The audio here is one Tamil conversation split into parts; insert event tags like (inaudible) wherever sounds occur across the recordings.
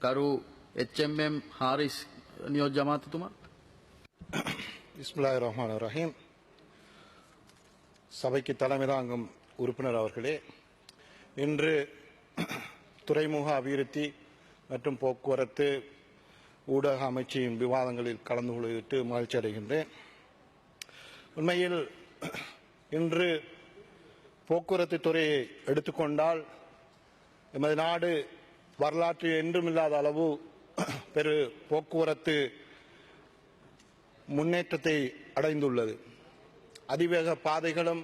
කරු එච්චම්ම් හාරිස් නියෝජ්‍ය අමාත්‍යතුමා இஸ்மில்லாஹ் ரஹ்மான் ரஹீம் சபைக்கு தலைமை தாங்கும் உறுப்பினர் அவர்களே இன்று (clears throat) துறைமுக அபிவிருத்தி மற்றும் போக்குவரத்து ஊடக அமைச்சின் விவாதங்களில் கலந்து கொள்வதற்கு மகிழ்ச்சி அடைகின்றேன் உண்மையில் (clears throat) இன்று போக்குவரத்து துறையை எடுத்துக்கொண்டால் எமது நாடு வரலாற்று என்றுமில்லாத அளவு (clears throat) பெரு போக்குவரத்து முன்னேற்றத்தை அடைந்துள்ளது. அதிவேக பாதைகளும்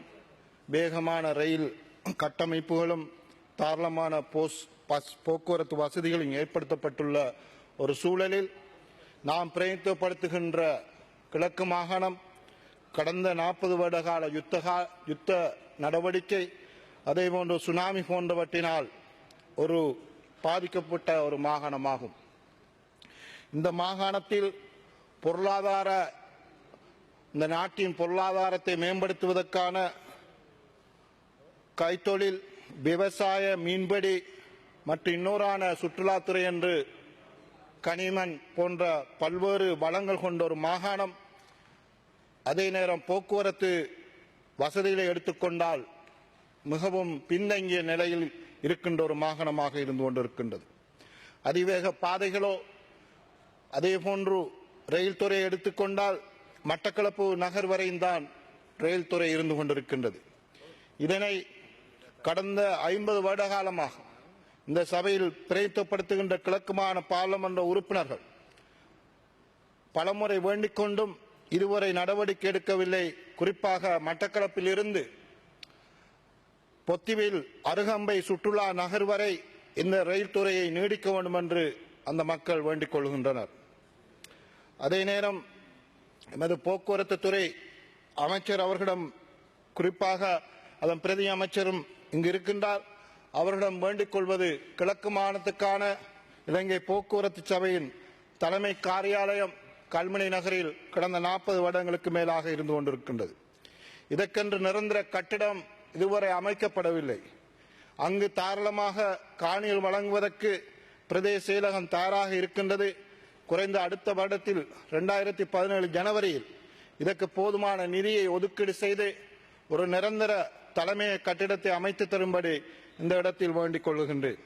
வேகமான ரயில் (clears throat) கட்டமைப்புகளும் தாராளமான போஸ் பஸ் போக்குவரத்து வசதிகளும் ஏற்படுத்தப்பட்டுள்ள ஒரு சூழலில் நாம் பிரதித்துவப்படுத்துகின்ற கிழக்கு மாகாணம் கடந்த நாற்பது வருட கால யுத்த யுத்த நடவடிக்கை அதேபோன்று சுனாமி போன்றவற்றினால் ஒரு பாதிக்கப்பட்ட ஒரு மாகாணமாகும். இந்த மாகாணத்தில் பொருளாதார இந்த நாட்டின் பொருளாதாரத்தை மேம்படுத்துவதற்கான கைத்தொழில் விவசாய மீன்பிடி மற்றும் இன்னொரான சுற்றுலாத்துறை என்று கனிமன் போன்ற பல்வேறு வளங்கள் கொண்ட ஒரு மாகாணம் அதே நேரம் போக்குவரத்து வசதிகளை எடுத்துக்கொண்டால் மிகவும் பின்தங்கிய நிலையில் இருக்கின்ற ஒரு மாகாணமாக இருந்து கொண்டிருக்கின்றது. அதிவேக பாதைகளோ அதே போன்று ரயில் துறையை எடுத்துக்கொண்டால் மட்டக்களப்பு நகர் வரையும் ரயில் துறை இருந்து கொண்டிருக்கின்றது. இதனை கடந்த ஐம்பது வருட காலமாக இந்த சபையில் பிரயத்தப்படுத்துகின்ற கிழக்குமான பாராளுமன்ற உறுப்பினர்கள் பலமுறை வேண்டிக் கொண்டும் இதுவரை நடவடிக்கை எடுக்கவில்லை. குறிப்பாக மட்டக்களப்பில் இருந்து பொத்திவில் அருகம்பை சுற்றுலா நகர் வரை இந்த ரயில் துறையை நீடிக்க வேண்டும் என்று அந்த மக்கள் வேண்டிக் கொள்கின்றனர். அதே நேரம் எமது போக்குவரத்து துறை அமைச்சர் அவர்களிடம் குறிப்பாக அதன் பிரதி அமைச்சரும் இங்கு இருக்கின்றார். அவர்களிடம் வேண்டிக் கொள்வது கிழக்கு மாநிலத்துக்கான இலங்கை போக்குவரத்து சபையின் தலைமை காரியாலயம் கல்முனை நகரில் கடந்த நாற்பது வருடங்களுக்கு மேலாக இருந்து கொண்டிருக்கின்றது. இதற்கென்று நிரந்தர கட்டிடம் இதுவரை அமைக்கப்படவில்லை. அங்கு தாராளமாக காணிகள் வழங்குவதற்கு பிரதேச செயலகம் தயாராக இருக்கின்றது. குறைந்த அடுத்த வருடத்தில் ரெண்டாயிரத்தி பதினேழு ஜனவரியில் இதற்கு போதுமான நிதியை ஒதுக்கீடு செய்து ஒரு நிரந்தர தலைமை கட்டிடத்தை அமைத்து தரும்படி இந்த இடத்தில் வேண்டிக் கொள்கின்றேன்.